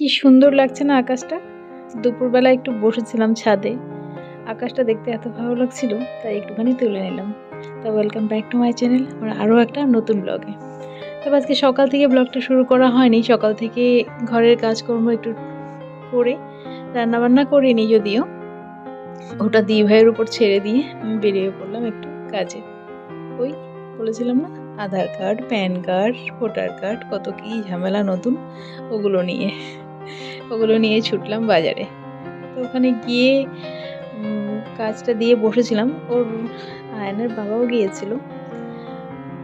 কি সুন্দর লাগছে না আকাশটা? দুপুরবেলা একটু বসেছিলাম ছাদে। আকাশটা দেখতে এত ভালো লাগছিল, তাই একটুখানি তুলে নিলাম। তা welcome back to my channel আমার আরও একটা নতুন ব্লগে তবে আজকে সকাল থেকে ব্লগটা শুরু করা হয়নি, সকাল থেকে ঘরের কাজকর্ম একটু করে, রান্নাবান্না করিনি যদিও। ওটা দি ভাইয়ের উপর ছেড়ে দিয়ে আমি বেরিয়ে পড়লাম একটু কাজে। ওই বলেছিলাম না, Aadhaar card, PAN card, voter card, কত কী ঝামেলা নতুন, ওগুলো নিয়ে। ওগুলো নিয়ে ছুটলাম বাজারে। তো ওখানে গিয়ে কাজটা দিয়ে বসেছিলাম। ওর আয়নার বাবাও গিয়েছিল।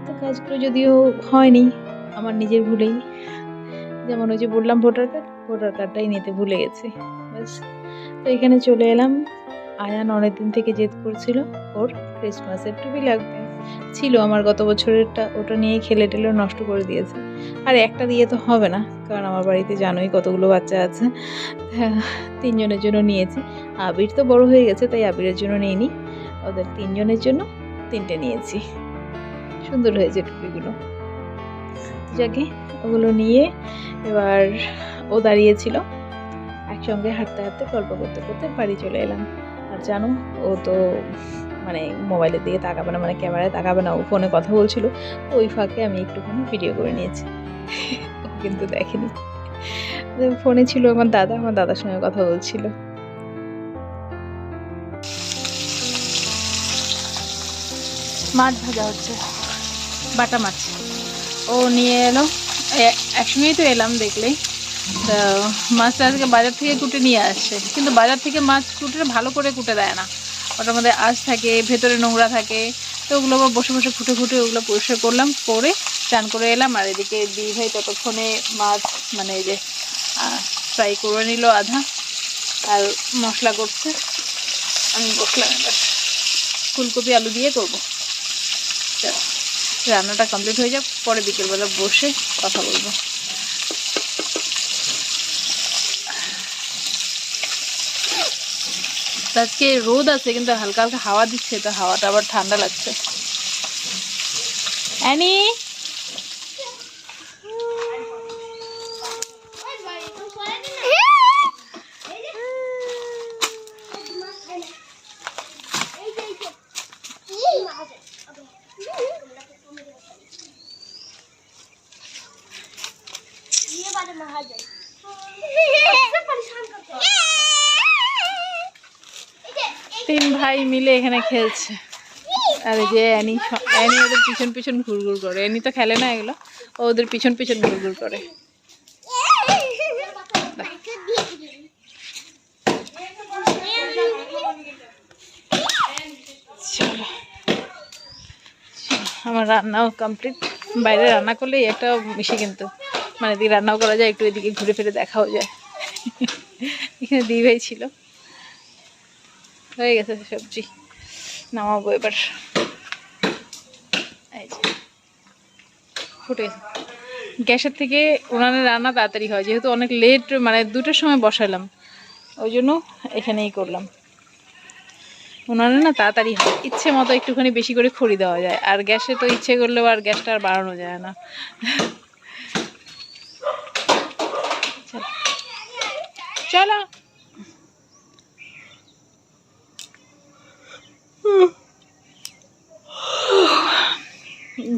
তো কাজগুলো যদিও হয়নি, আমার নিজের ভুলেই। যেমন ওই যে বললাম ভোটার কার্ড, ভোটার কার্ডটাই নিতে ভুলে গেছি। ব্যাস। তো এখানে চলে এলাম। আয়ান অনেকদিন থেকে জেদ করছিল, ওর ক্রিসমাসের টুপি লাগবে। ছিল আমার গত বছরেরটা ওটা নিয়ে খেলে টেলে নষ্ট করে দিয়েছে। আর একটা দিয়ে তো হবে না কারণ আমার বাড়িতে জানোই কতগুলো বাচ্চা আছে। হ্যাঁ, তিনজনের জন্য নিয়েছি। আবির তো বড় হয়ে গেছে তাই আবিরের জন্য নিইনি। ওদের তিনজনের জন্য তিনটে নিয়েছি। সুন্দর হয়েছে টুপিগুলো। যাকে ওগুলো নিয়ে এবার ও দাঁড়িয়েছিল। একসঙ্গে হাঁটতে হাঁটতে গল্প করতে করতে বাড়ি চলে এলাম। আর জানো ও তো মানে মোবাইলের দিকে তাকাবে না মানে ক্যামেরায় তাকাবে না, ও ফোনে কথা বলছিল ওই ফাঁকে আমি একটুখানি ভিডিও করে নিয়েছি। কিন্তু দেখেনি। ফোনে ছিল আমার দাদা, আমার দাদার সঙ্গে কথা বলছিল। মাছ ভাজা হচ্ছে, বাটা মাছ। ও নিয়ে এলো একসঙ্গেই তো এলাম দেখলেই। মাছটা আজকে বাজার থেকে কুটে নিয়ে আসছে কিন্তু বাজার থেকে মাছ কুটে ভালো করে কুটে দেয় না। ওটার মধ্যে আঁশ থাকে, ভেতরে নোংরা থাকে। তো ওগুলো আবার বসে বসে ফুটে ফুটে ওগুলো পরিষ্কার করলাম, করে চান করে এলাম। আর এদিকে দি ভাই ততক্ষণে মাছ মানে যে ফ্রাই করে নিল আধা। আর মশলা করছে। আমি বসলাম ফুলকপি, আলু দিয়ে করব। রান্নাটা কমপ্লিট হয়ে যাক। পরে বিকেলবেলা বসে কথা বলব। আজকে রোদ আছে কিন্তু হালকা হালকা হাওয়া দিচ্ছে তো হাওয়াটা আবার ঠান্ডা লাগছে। অ্যানি? তিন ভাই মিলে এখানে খেলছে। আর যে অ্যানি অ্যানি ওদের পিছন পিছন ঘুরঘুর করে। অ্যানি তো খেলে না এগুলো, ও ওদের পিছন পিছন ঘুরঘুর করে। আমার রান্নাও কমপ্লিট বাইরে রান্না করলেই একটা মিশে কিন্তু। মানে এদিকে রান্নাও করা যায়, একটু এদিকে ঘুরে ফিরে দেখাও যায়। এখানে দি ভাই ছিল। হয়ে গেছে সবজি। নামাবো এবার। ফুটে। গ্যাসের থেকে উনানের রান্না তাড়াতাড়ি হয়, যেহেতু অনেক লেট মানে দুটোর সময় বসালাম। ওই জন্য এখানেই করলাম। উনানে না তাড়াতাড়ি হয়। ইচ্ছে মতো একটুখানি বেশি করে খড়ি দেওয়া যায়। আর গ্যাসে তো ইচ্ছে করলেও আর গ্যাসটা আর বাড়ানো যায় না। চলো।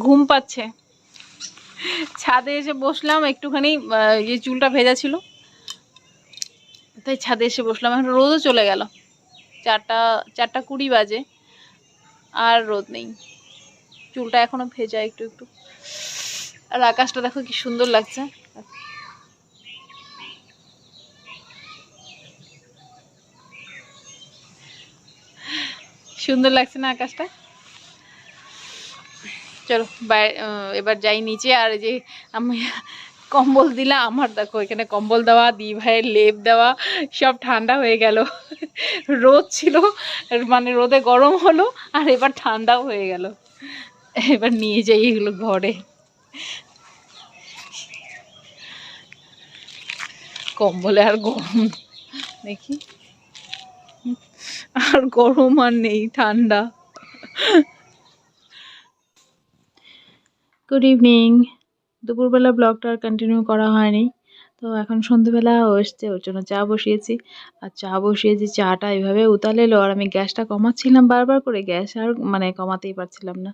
ঘুম পাচ্ছে। ছাদে এসে বসলাম, একটুখানি যে চুলটা ভেজা ছিল। তাই ছাদে এসে বসলাম, এখন রোদও চলে গেল। চারটা চারটা কুড়ি বাজে, আর রোদ নেই। চুলটা এখনও ভেজা একটু একটু। আর আকাশটা দেখো কি সুন্দর লাগছে। সুন্দর লাগছে না আকাশটা? চলো এবার যাই নিচে, আর যে আমি কম্বল দিলাম আমার দেখো, এখানে কম্বল দেওয়া দি ভাইয়ের লেপ দেওয়া, সব ঠান্ডা হয়ে গেল। রোদ ছিল মানে রোদে গরম হলো, আর এবার ঠান্ডাও হয়ে গেল। এবার নিয়ে যাই এগুলো ঘরে। কম্বলে আর গরম দেখি। আর গরম আর নেই, ঠান্ডা। গুড ইভিনিং দুপুরবেলা ব্লগটা আর কন্টিনিউ করা হয়নি। তো এখন সন্ধেবেলা এসছে, ওর জন্য চা বসিয়েছি। আর চা বসিয়েছি চাটা এভাবে উতাল এলো আর আমি গ্যাসটা কমাচ্ছিলাম বারবার করে, গ্যাস আর মানে কমাতেই পারছিলাম না।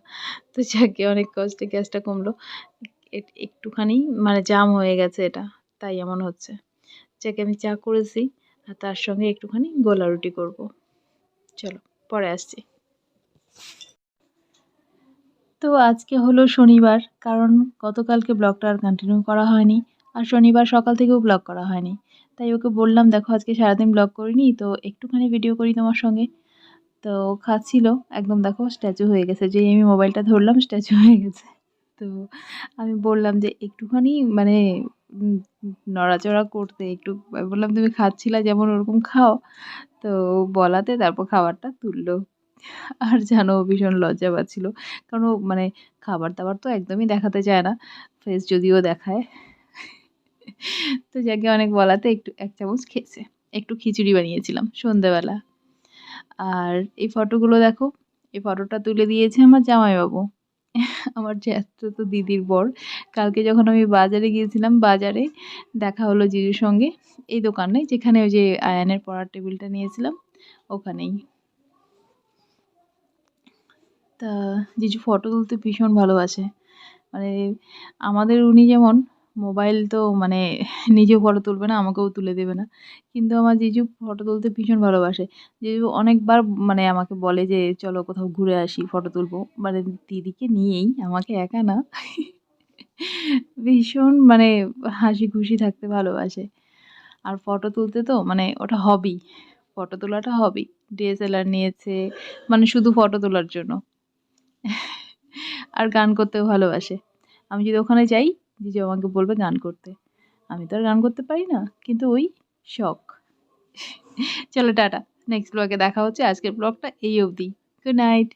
তো যাকে অনেক কষ্টে গ্যাসটা কমলো। একটুখানি মানে জাম হয়ে গেছে এটা, তাই এমন হচ্ছে। যাকে আমি চা করেছি, আর তার সঙ্গে একটুখানি গোলা রুটি করব। চলো, পরে আসছি। তো আজকে হলো শনিবার, কারণ গতকালকে ব্লগটা আর কন্টিনিউ করা হয়নি, আর শনিবার সকাল থেকেও ব্লগ করা হয়নি। তাই ওকে বললাম, দেখো, আজকে সারাদিন ব্লগ করিনি, তো একটুখানি ভিডিও করি তোমার সঙ্গে। তো খাচ্ছিল, একদম দেখো স্ট্যাচু হয়ে গেছে। যেই আমি মোবাইলটা ধরলাম স্ট্যাচু হয়ে গেছে। তো আমি বললাম যে, একটুখানি মানে নড়াচড়া করতে একটু বললাম, তুমি খাচ্ছিলা যেমন ওরকম খাও। তো বলাতে তারপর খাবারটা তুললো। আর জানো ভীষণ লজ্জা পাচ্ছিল। কারণ মানে খাবার দাবার তো একদমই দেখাতে চায় না। ফেস যদিও দেখায়। তো যাকে অনেক বলাতে একটু, এক চামচ খেয়েছে। একটু খিচুড়ি বানিয়েছিলাম সন্ধেবেলা আর এই ফটোগুলো দেখো, এই ফটোটা তুলে দিয়েছে আমার জামাইবাবু। আমার জ্যাঠতো তো দিদির বর। কালকে যখন আমি বাজারে গিয়েছিলাম, বাজারে দেখা হলো জিজুর সঙ্গে এই দোকানে, যেখানে ওই যে আয়ানের পড়ার টেবিলটা নিয়েছিলাম, ওখানেই। তা জিজু ফটো তুলতে ভীষণ ভালোবাসে। মানে আমাদের উনি যেমন মোবাইল তো মানে নিজেও ফটো তুলবে না, আমাকেও তুলে দেবে না। কিন্তু আমার জিজু ফটো তুলতে ভীষণ ভালোবাসে। জিজু অনেকবার মানে আমাকে বলে যে, চলো কোথাও ঘুরে আসি, ফটো তুলবো। মানে দিদিকে নিয়েই, আমাকে একা না। ভীষণ মানে হাসি খুশি থাকতে ভালোবাসে। আর ফটো তুলতে তো মানে ওটা হবি ফটো তোলাটা হবি ডিএসএলআর নিয়েছে। মানে শুধু ফটো তোলার জন্য। আর গান করতেও ভালোবাসে। আমি যদি ওখানে যাই জিজু আমাকে বলবে গান করতে। আমি তো আর গান করতে পারি না, কিন্তু ওই শখ। চলো টাটা নেক্সট ব্লগে দেখা হচ্ছে। আজকের ব্লগটা এই অবধি। Good night